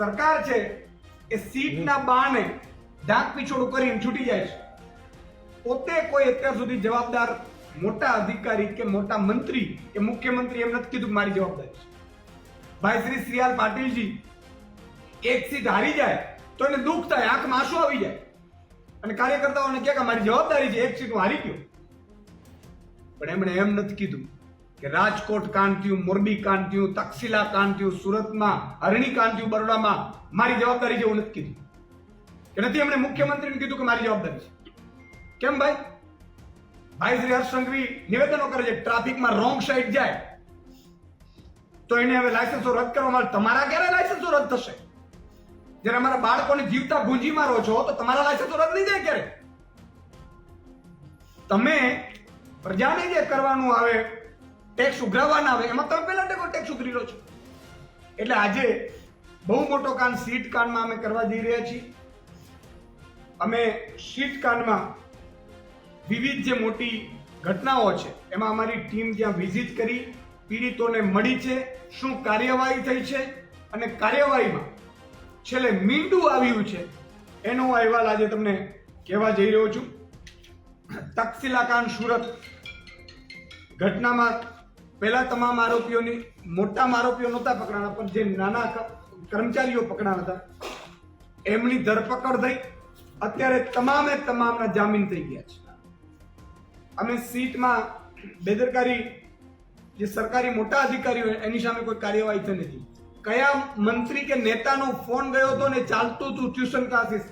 સરકાર છે એ સીટના બાને ઢાંક પીછોડું કરીને છૂટી જાય છે. પોતે કોઈ અત્યાર સુધી જવાબદાર મોટા અધિકારી કે મોટા મંત્રી કે મુખ્યમંત્રી એમ નથી કીધું મારી જવાબદારી છે. ભાઈ શ્રી શ્રીયાલ પાટીલજી, એક સીટ હારી જાય તો એને દુઃખ થાય, આંખમાં આંસુ આવી જાય. અને કાર્યકર્તાઓને કહે કે મારી જવાબદારી છે, એક સીટ હું હારી ગયો. પણ એમણે એમ નથી કીધું કે રાજકોટ કાંડ મોરબી કાંડ થયું તક્ષશિલા કાંડ સુરતમાં, હરણી કાંડ બરોડામાં મારી જવાબદારી એવું નથી કીધું. કે નથી એમણે મુખ્યમંત્રીને કીધું કે મારી જવાબદારી છે. કેમ ભાઈ? ભાઈ શ્રી હર્ષ સંઘવી નિવેદનો કરે છે, ટ્રાફિકમાં રોંગ સાઈડ જાય, તો એને હવે લાયસન્સો રદ કરવામાં આવે. તમારા ક્યારે લાયસન્સો રદ થશે? જ્યારે અમારા બાળકોને જીવતા ગુંજી મારો છો, તો તમારા લાયસન્સો રદ નહીં જાય ક્યારે? તમે પ્રજાને જે કરવાનું આવે ટેક્સ ઉઘરાવવાના આવે, એમાં તમે પહેલા ટેકો ટેક્સ ઉઘરી લો છો. એટલે આજે બહુ મોટો કાન સીટ કાનમાં અમે કરવા જઈ રહ્યા છીએ. અમે સીટ કાનમાં વિવિધ જે મોટી ઘટનાઓ છે, એમાં અમારી ટીમ જ્યાં વિઝિટ કરી, પીડિતોને મળી છે, શું કાર્યવાહી થઈ છે અને કાર્યવાહીમાં છેલ્લે મીંડું આવ્યું છે, એનો અહેવાલ આજે તમને કહેવા જઈ રહ્યો છું. તક્ષશિલા કાંડ સુરત ઘટનામાં પહેલા તમામ આરોપીઓની મોટા આરોપીઓ નહોતા પકડાણા, પણ જે નાના કર્મચારીઓ પકડાણા હતા, એમની ધરપકડ થઈ. અત્યારે તમામે તમામના જામીન થઈ ગયા છે. અમે સીટમાં બેદરકારી, જે સરકારી મોટા અધિકારીઓ એની સામે કોઈ કાર્યવાહી થઈ નથી. કયા મંત્રી કે નેતાનો ફોન ગયો હતો ને ચાલતું હતું ટ્યુશન ક્લાસીસ,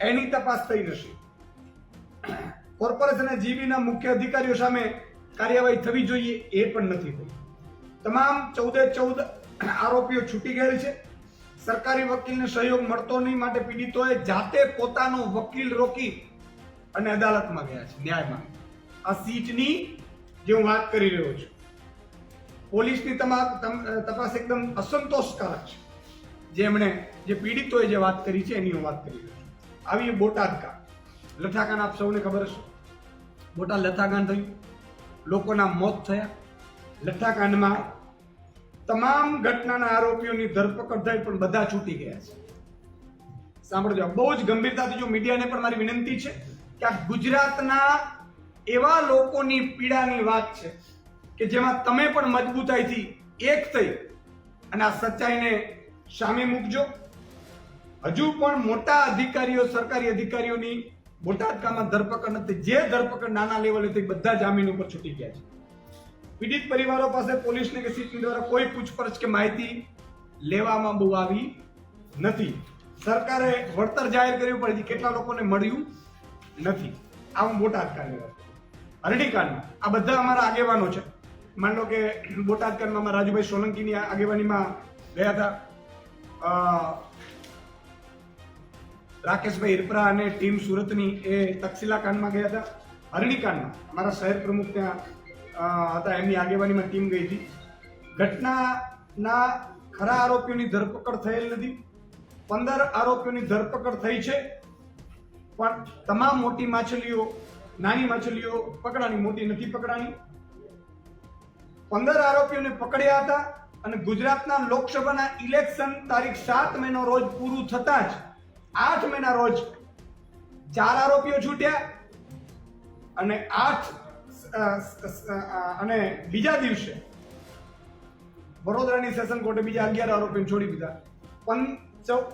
એની તપાસ થઈ નથી. કોર્પોરેશન જીબીના મુખ્ય અધિકારીઓ સામે કાર્યવાહી થવી જોઈએ એ પણ નથી થઈ તમામ ચૌદે ચૌદ આરોપીઓ છૂટી ગયેલ છે. સરકારી વકીલને સહયોગ મળતો નહીં માટે પીડિતોએ જાતે પોતાનો વકીલ રોકી અને અદાલતમાં ગયા છે, ન્યાયમાં. આ સીટની જે હું વાત કરી રહ્યો છું, પોલીસની તમામ તમ- તપાસ એકદમ અસંતોષકારક છે. જે એમણે જે પીડિતોએ જે વાત કરી છે એની હું વાત કરી રહ્યો છું. આવી બોટાદ કા. લઠાકાંડ આપ સૌને ખબર હશે? બોટાદ લઠાકાંડ થયું. લોકોના મોત થયા. લઠ્ઠાકાંડમાં તમામ ઘટનાના આરોપીઓની ધરપકડ થઈ પણ બધા છૂટી ગયા છે. સાંભળજો બહુ જ ગંભીરતાથી જો મીડિયાને પણ મારી વિનંતી છે કે આ ગુજરાતના એવા લોકોની પીડાની વાત છે કે જેમાં તમે પણ મજબૂતાઈથી એક થઈ અને આ સચ્ચાઈને સામે મૂકજો. હજુ પણ મોટા અધિકારીઓ, સરકારી અધિકારીઓની બોટાદકામાં ધરપકડ નથી. જે ધરપકડ નાના લેવલે થઈ, બધા જામીન ઉપર છૂટી ગયા છે. પીડિત પરિવારો પાસે પોલીસને કે સીટની દ્વારા કોઈ પૂછપરછ કે માહિતી લેવામાં બહુ આવી નથી. સરકારે વળતર જાહેર કર્યું, પણ હજી કેટલા લોકોને મળ્યું નથી. આ હું બોટાદ કાંડની કાંડમાં આ બધા અમારા આગેવાનો છે. માન લો કે બોટાદ કાંડમાં રાજુભાઈ સોલંકીની આગેવાનીમાં ગયા હતા. રાકેશભાઈ હિરપરા અને ટીમ સુરતની એ તક્ષશિલા કાંડમાં ગયા હતા. હરણીકાંડમાં અમારા શહેર પ્રમુખ ત્યાં હતા. એમની આગેવાનીમાં ટીમ ગઈ હતી. ઘટનાના ખરા આરોપીઓની ધરપકડ થયેલ નથી. પંદર આરોપીઓની ધરપકડ થઈ છે. પણ તમામ મોટી માછલીઓ, નાની માછલીઓ પકડાણી મોટી નથી પકડાણી પંદર આરોપીઓને પકડ્યા હતા અને ગુજરાતના લોકસભાના ઇલેક્શન તારીખ સાત મેનો રોજ પૂરું થતાં જ આઠ મેના રોજ ચાર આરોપીઓ છૂટ્યા અને આઠ અને બીજા દિવસે વડોદરાની સેશન કોર્ટે બીજા અગિયાર આરોપીઓ છોડી દીધા. પં ચૌ-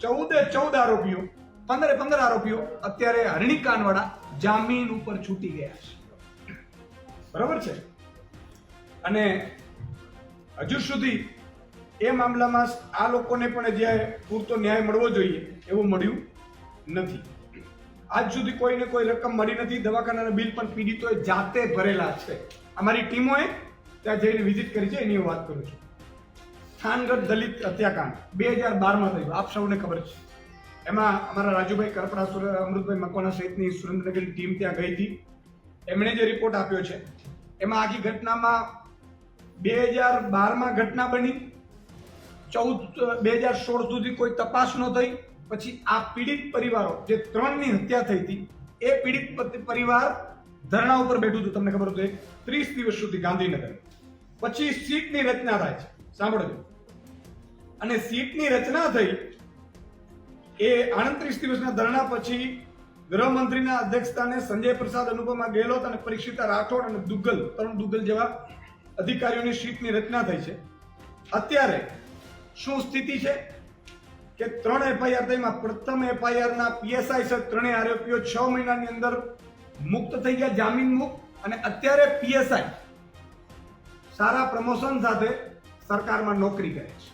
ચૌદે ચૌદ આરોપીઓ, પંદરે પંદર આરોપીઓ અત્યારે હરણીકાંડવાળા જામીન ઉપર છૂટી ગયા છે. બરાબર છે? અને હજુ સુધી એ મામલામાં આ લોકોને પણ જે પૂરતો ન્યાય મળવો જોઈએ એવું મળ્યું નથી. આજ સુધી કોઈને કોઈ રકમ મળી નથી. દવાખાનાના બિલ પણ પીડિતોએ જાતે ભરેલા છે. અમારી ટીમોએ ત્યાં જઈને વિઝિટ કરી છે, એની હું વાત કરું છું. થાનગઢ દલિત હત્યાકાંડ બે હજાર બારમાં થયું. આપ સૌને ખબર છે. એમાં અમારા રાજુભાઈ કરપડા અમૃતભાઈ મકવાના સહિતની સુરેન્દ્રનગરની ટીમ ત્યાં ગઈ હતી. એમણે જે રિપોર્ટ આપ્યો છે, એમાં આખી ઘટનામાં બે હજાર બારમાં ઘટના બની. ચૌદ, બે હજાર સોળ સુધી કોઈ તપાસ ન થઈ. પછી આ પીડિત પરિવારો, જે ત્રણની હત્યા થઈ હતી, એ પીડિત પરિવાર ધરણા ઉપર બેઠું હતું, તમને ખબર હતું ત્રીસ દિવસ સુધી ગાંધીનગર. પછી સીટની રચના થાય છે. સાંભળજો. અને સીટની રચના થઈ, એ આડત્રીસ દિવસના ધરણા પછી ગૃહમંત્રીના અધ્યક્ષસ્થાને સંજય પ્રસાદ અનુપમા ગેહલોત અને પરીક્ષિતા રાઠોડ અને દુગ્ગલ, તરુણ દુગ્ગલ જેવા અધિકારીઓની સીટની રચના થઈ છે. અત્યારે શું સ્થિતિ છે? કે ત્રણ એફઆઈઆર થઈમાં પ્રથમ એફઆઈઆરના પીએસઆઈ સહિત ત્રણેય આરોપીઓ છ મહિનાની અંદર મુક્ત થઈ ગયા, જામીન મુક્ત. અને અત્યારે પીએસઆઈ સારા પ્રમોશન સાથે સરકારમાં નોકરી કરે છે.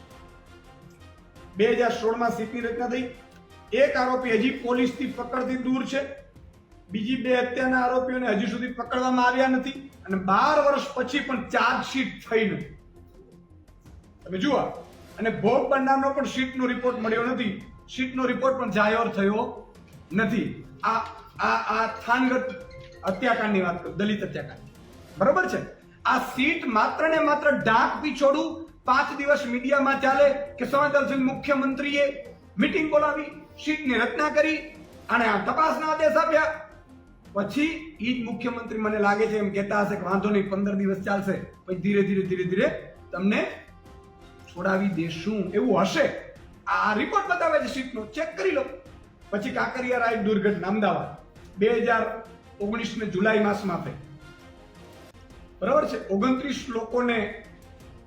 બે હજાર સોળમાં સીટની રચના થઈ. એક આરોપી હજી પોલીસથી પકડથી દૂર છે. બીજી બે હત્યાના આરોપીઓને હજી સુધી પકડવામાં આવ્યા નથી. અને બાર વર્ષ પછી પણ ચાર્જશીટ થઈ નથી. તમે જુઓ અને ભોગ બનનારનો પણ સીટનો રિપોર્ટ મળ્યો નથી. સીટનો રિપોર્ટ પણ જાહેર થયો નથી. આ આ આ થાનગત હત્યાકાંડની વાત કરું, દલિત હત્યાકાંડ. બરોબર છે? આ સીટ માત્ર ને માત્ર ડાક પીછોડું પાંચ દિવસ મીડિયામાં ચાલે કે સંવેદનશીલ મુખ્યમંત્રીએ મીટિંગ બોલાવી સીટની રચના કરી અને આ તપાસના આદેશ આપ્યા. પછી ઈ જ મુખ્યમંત્રી મને લાગે છે એમ કહેતા હશે કે વાંધો નહીં, પંદર દિવસ ચાલશે. પછી ધીરે ધીરે ધીરે ધીરે તમને છોડાવી દેશું એવું હશે. આ રિપોર્ટ બતાવે છે સીટનો ચેક કરી લો. પછી કાંકરિયા રાય દુર્ઘટના, અમદાવાદ. બે હજાર ઓગણીસ ને જુલાઈ માસમાં થઈ. બરાબર છે? ઓગણત્રીસ લોકોને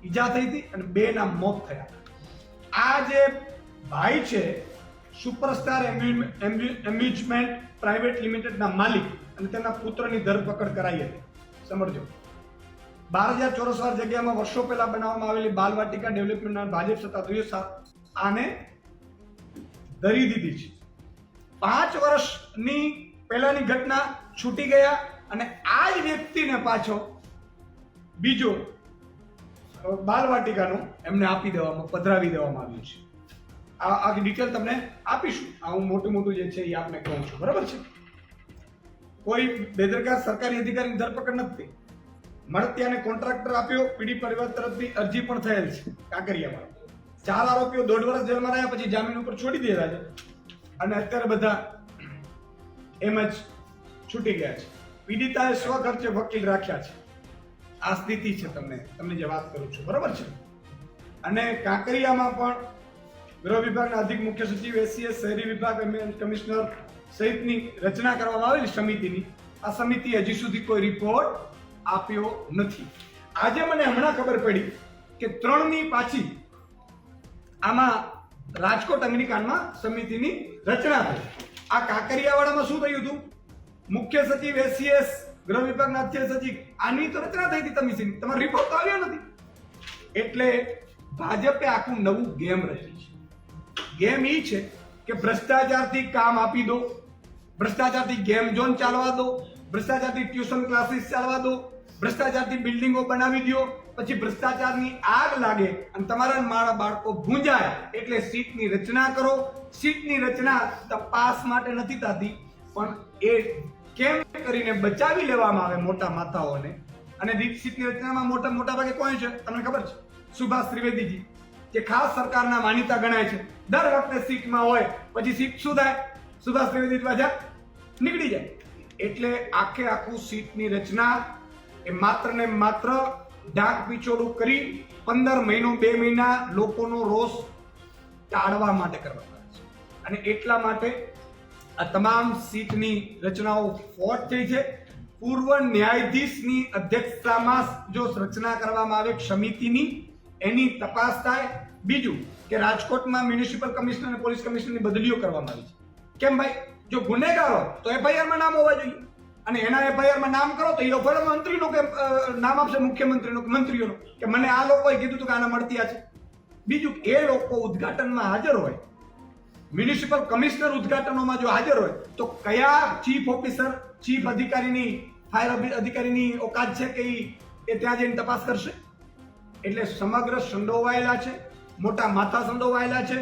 ઈજા થઈ હતી અને બે ના મોત થયા આ જે ભાઈ છે, સુપરસ્ટાર એમ્યુઝમેન્ટ પ્રાઇવેટ લિમિટેડના માલિક અને તેના પુત્રની ધરપકડ કરાઈ હતી. સમજો બાર હજાર ચોરસ વાર જગ્યામાં વર્ષો પહેલા બનાવવામાં આવેલી બાલવાટિકા ડેવલપમેન્ટના ભાજપ સત્તાધીશો સા- આને ધરી દીધી છે. પાંચ વર્ષની પહેલાની ઘટના છૂટી ગયા અને આ જ વ્યક્તિને પાછો બીજો બાલવાટિકાનું એમને આપી દેવામાં, પધરાવી દેવામાં આવ્યું છે. આ આખી ડિટેલ તમને આપીશું. આ હું મોટું મોટું જે છે એ આપને કહું છું. બરાબર છે? કોઈ બેદરકાર સરકારી અધિકારીની ધરપકડ નથી મળતિયાને કોન્ટ્રાક્ટર આપ્યો, પીડી પરિવાર તરફથી અરજી પણ થયેલ છે, કાંકરિયામાં. ચાર આરોપીઓ દોઢ વર્ષ જેલમાં રહ્યા, પછી જામીન ઉપર છોડી દીધા છે. અને અત્યારે બધા એમ જ છૂટી ગયા છે. પીડિતાએ સ્વખર્ચે વકીલ રાખ્યા છે. આ સ્થિતિ છે તમને તમને જે વાત કરું છું, બરોબર છે? અને કાંકરિયામાં પણ ગૃહ વિભાગના અધિક મુખ્ય સચિવ એસીએસ શહેરી વિભાગ કમિશનર સહિતની રચના કરવામાં આવેલી સમિતિની. આ સમિતિ હજી સુધી કોઈ રિપોર્ટ આપ્યો નથી. આજે મને હમણાં ખબર પડી કે ત્રણની પાછી આમાં રાજકોટ અગ્નિકાંડમાં સમિતિની રચના થઈ. આ કાંકરિયાવાડામાં શું થયું હતું? મુખ્ય સચિવ એસીએસ ગૃહ વિભાગના અધ્યક્ષ સચિવ, આની તો રચના થઈ હતી તમિસીની તમારો રિપોર્ટ તો આવ્યો નથી. એટલે ભાજપે આખું નવું ગેમ રચી છે. ગેમ એ છે કે ભ્રષ્ટાચારથી કામ આપી દો. ભ્રષ્ટાચારથી ગેમ ઝોન ચાલવા દો. ભ્રષ્ટાચારથી ટ્યુશન ક્લાસીસ ચાલવા દો. ભ્રષ્ટાચારથી બિલ્ડિંગો બનાવી દો પછી ભ્રષ્ટાચારની આગ લાગે અને તમારા મારા બાળકો ભૂંજાય. એટલે સીટની રચના કરો. સીટની રચના તપાસ માટે નથી થતી, પણ એ કેમ કરીને બચાવી લેવામાં આવે મોટા માથાઓને? અને સીટની રચનામાં મોટા મોટા ભાગે કોણ છે? તમને ખબર છે? સુભાષ ત્રિવેદીજી, જે ખાસ સરકારના માન્યતા ગણાય છે. દર વખતે સીટમાં હોય, પછી સીટ શું થાય? સુભાષ ત્રિવેદી પાછા નીકળી જાય. એટલે આખે આખું સીટની રચના એ માત્ર ને માત્ર ડાક પીછોડું કરી પંદર મહિનો, બે મહિના લોકોનો રોષ ટાળવા માટે કરવામાં આવે છે. અને એટલા માટે આ તમામ સીટની રચનાઓ ફોટ થઈ છે. પૂર્વ ન્યાયાધીશની અધ્યક્ષતામાં જો રચના કરવામાં આવે સમિતિની, એની તપાસ થાય. બીજું કે રાજકોટમાં મ્યુનિસિપલ કમિશનર અને પોલીસ કમિશનરની બદલીઓ કરવામાં આવી છે. કેમ ભાઈ? જો ગુનેગાર તો એફઆઈઆરમાં નામ હોવા જોઈએ. અને એના એફઆઈઆરમાં નામ કરો તો એ લોકો મંત્રીનું કે નામ આપશે મુખ્યમંત્રીનું મંત્રીઓનું. કે મને આ લોકોએ કીધું હતું કે આના મળતિયા છે. બીજું એ લોકો ઉદ્ઘાટનમાં હાજર હોય. મ્યુનિસિપલ કમિશનર ઉદ્ઘાટનોમાં જો હાજર હોય, તો કયા ચીફ ઓફિસર, ચીફ અધિકારીની, ફાયર અધિકારીની ઓકાત છે કે એ ત્યાં જઈને તપાસ કરશે? એટલે સમગ્ર સંડોવાયેલા છે, મોટા માથા સંડોવાયેલા છે,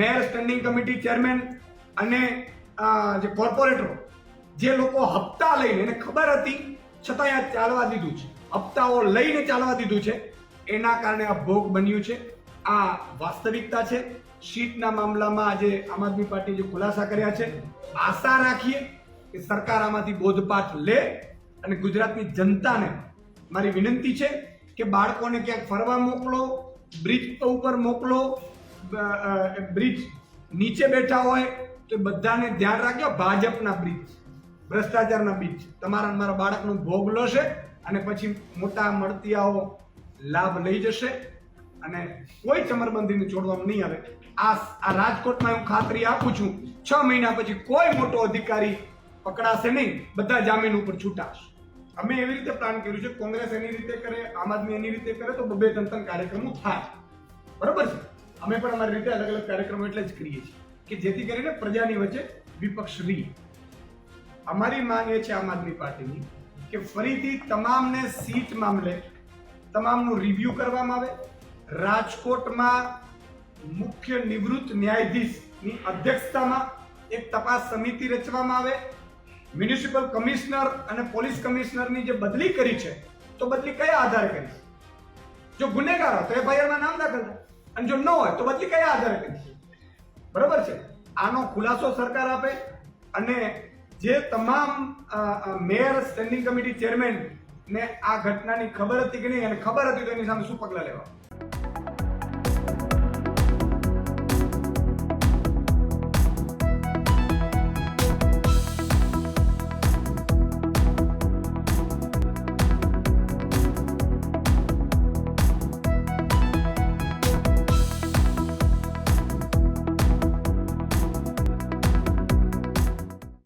મેયર સ્ટેન્ડિંગ કમિટી ચેરમેન અને જે કોર્પોરેટરો જે લોકો હપ્તા લઈને, એને ખબર હતી છતાંય આ ચાલવા દીધું છે. હપ્તાઓ લઈને ચાલવા દીધું છે. એના કારણે આ ભોગ બન્યું છે. આ વાસ્તવિકતા છે. સીટના મામલામાં આજે આમ આદમી પાર્ટી જે ખુલાસા કર્યા છે, આશા રાખીએ કે સરકાર આમાંથી બોધપાઠ લે અને ગુજરાતની જનતાને મારી વિનંતી છે કે બાળકોને ક્યાંક ફરવા મોકલો, બ્રિજ ઉપર મોકલો બ્રિજ નીચે બેઠા હોય તો બધાને ધ્યાન રાખજો. ભાજપના બ્રિજ. ભ્રષ્ટાચારના બીજ. તમારા મારા બાળકનો ભોગ લેશે અને પછી મોટા મળતિયાઓ લાભ લઈ જશે અને કોઈ ચમરબંધીને છોડવામાં નહીં આવે. આ આ રાજકોટમાં હું ખાતરી આપું છું, છ મહિના પછી કોઈ મોટો અધિકારી પકડાશે નહીં, બધા જામીન ઉપર છૂટાશે. અમે એવી રીતે પ્લાન કર્યું છે, કોંગ્રેસ એની રીતે કરે, આમ આદમી એની રીતે કરે, તો બબે ત્રણ ત્રણ કાર્યક્રમો થાય. બરોબર છે? અમે પણ અમારી રીતે અલગ અલગ કાર્યક્રમો એટલે જ કરીએ છીએ કે જેથી કરીને પ્રજાની વચ્ચે વિપક્ષ રહી. અમારી માંગ એ છે આમ આદમી પાર્ટીની કે ફરીથી તમામને સીટ મામલે તમામનું રિવ્યુ કરવામાં આવે. રાજકોટમાં મુખ્ય નિવૃત્ત ન્યાયાધીશની અધ્યક્ષતામાં એક તપાસ સમિતિ રચવામાં આવે. મ્યુનિસિપલ કમિશનર અને પોલીસ કમિશનરની જે બદલી કરી છે, તો બદલી કયા આધારે કરી જો ગુનેગાર હોય તો એફઆઈઆરમાં નામ દાખલ થાય. અને જો ન હોય તો બદલી કયા આધારે કરી? બરોબર છે? આનો ખુલાસો સરકાર આપે અને જે તમામ મેયર સ્ટેન્ડિંગ કમિટી ચેરમેન ને આ ઘટનાની ખબર હતી કે નહીં? અને ખબર હતી તો એની સામે શું પગલાં લેવા?